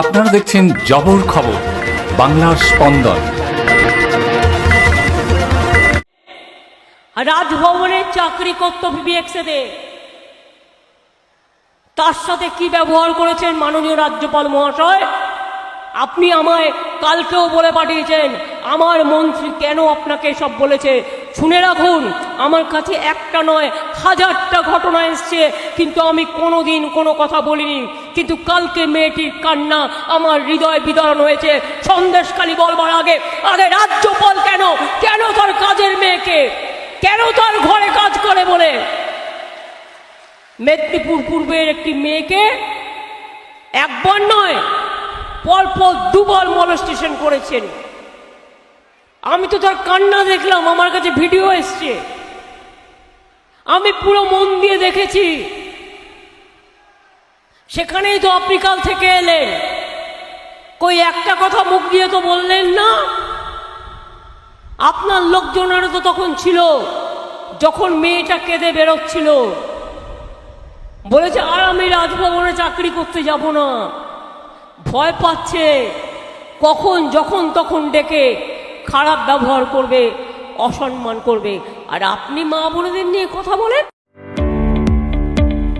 আপনারা দেখছেন জবর খবর, বাংলার স্পন্দন। রাজভবনে চাকরি করত বিবিএক্সেতে তার সাথে কি ব্যবহার করেছেন মাননীয় রাজ্যপাল মহাশয়? আপনি আমায় কালকেও বলে পাঠিয়েছেন, আমার মন্ত্রী কেন আপনাকে সব বলেছে? শুনে রাখুন, আমার কাছে একটা নয়, হাজারটা ঘটনা এসছে, কিন্তু আমি কোনোদিন কোনো কথা বলিনি। কিন্তু কালকে মেয়েটির কান্না, আমার হৃদয় বিদরণ হয়েছে। সন্দেশখালী বলবার আগে আগে রাজ্যপাল কেন? কেন তার কাজের মেয়েকে? কেন তার ঘরে কাজ করে বলে? মেদিনীপুর পূর্বের একটি মেয়েকে একবার নয় পরপর দুবার মলস্টেশন করেছেন। আমি তো তার কান্না দেখলাম, আমার কাছে ভিডিও এসছে। আমি পুরো মন দিয়ে দেখেছি। সেখানেই তো আপনি কাল থেকে এলেন কই একটা কথা মুখ দিয়ে তো বললেন না? আপনার লোকজনেরও তো তখন ছিল, যখন মেয়েটা কেঁদে বেরোচ্ছিল। বলেছে, আর আমি রাজভবনে চাকরি করতে যাব না। ভয় পাচ্ছে, কখন, যখন, তখন ডেকে খারাপ ব্যবহার করবে, অসম্মান করবে। আর আপনি মা বোনেদের নিয়ে কথা বলেন?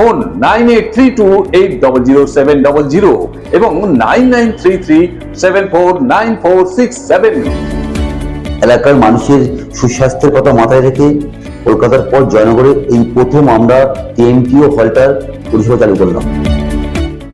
ফোন নাইন জিরো এবং nine nine three three seven four nine four six seven. এলাকার মানুষের সুস্বাস্থ্যের কথা মাথায় রেখে কলকাতার পর জয়নগরে এই প্রথম আমরা টিএমটিও হলটার পরিষেবা চালু করলাম।